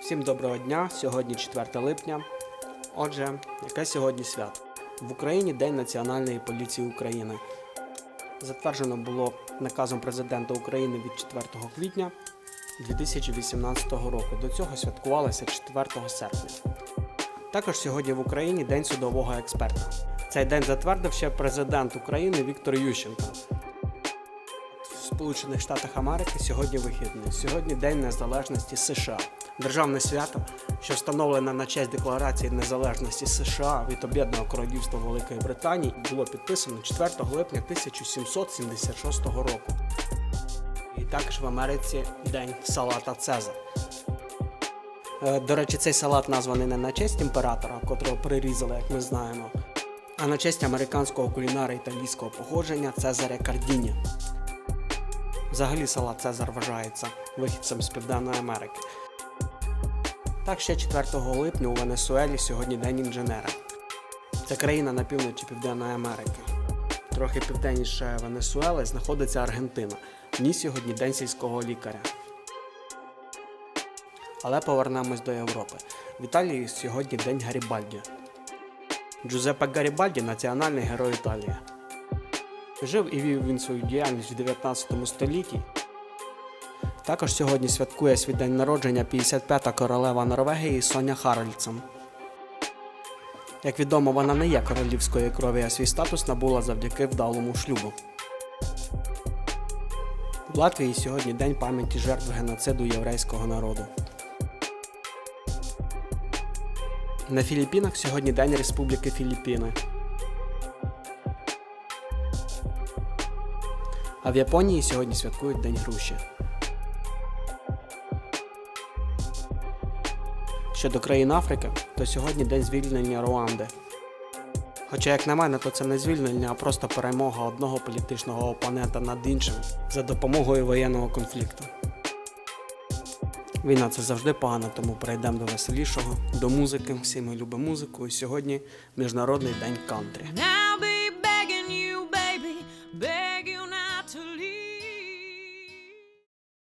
Всім доброго дня! Сьогодні 4 липня. Отже, яке сьогодні свято? В Україні День Національної поліції України. Затверджено було наказом президента України від 4 квітня 2018 року. До цього святкувалося 4 серпня. Також сьогодні в Україні День судового експерта. Цей день затвердив ще президент України Віктор Ющенко. Сполучених Штатах Америки сьогодні вихідний. Сьогодні День Незалежності США. Державне свято, що встановлене на честь Декларації незалежності США від Об'єднаного Королівства Великої Британії, було підписано 4 липня 1776 року. І також в Америці День салата Цезар. Е, До речі, цей салат названий не на честь імператора, котрого прирізали, як ми знаємо, а на честь американського кулінара італійського походження Цезаря Кардіні. Взагалі салат Цезар вважається вихідцем з Південної Америки. Так, ще 4 липня у Венесуелі сьогодні День інженера. Це країна на півночі Південної Америки. Трохи південніше Венесуели знаходиться Аргентина. В ній сьогодні День сільського лікаря. Але повернемось до Європи. В Італії сьогодні День Гарібальді. Джузеппе Гарібальді національний герой Італії. Жив і вів він свою діяльність в 19 столітті. Також сьогодні святкує свій день народження 55-та королева Норвегії Соня Харальдсен. Як відомо, вона не є королівської крові, а свій статус набула завдяки вдалому шлюбу. В Латвії сьогодні День пам'яті жертв геноциду єврейського народу. На Філіппінах сьогодні День Республіки Філіппіни. А в Японії сьогодні святкують День груші. Щодо країн Африки, то сьогодні день звільнення Руанди. Хоча, як на мене, то це не звільнення, а просто перемога одного політичного опонента над іншим за допомогою воєнного конфлікту. Війна це завжди погано, тому перейдемо до веселішого, до музики. Всі ми любимо музику. І сьогодні Міжнародний день кантрі.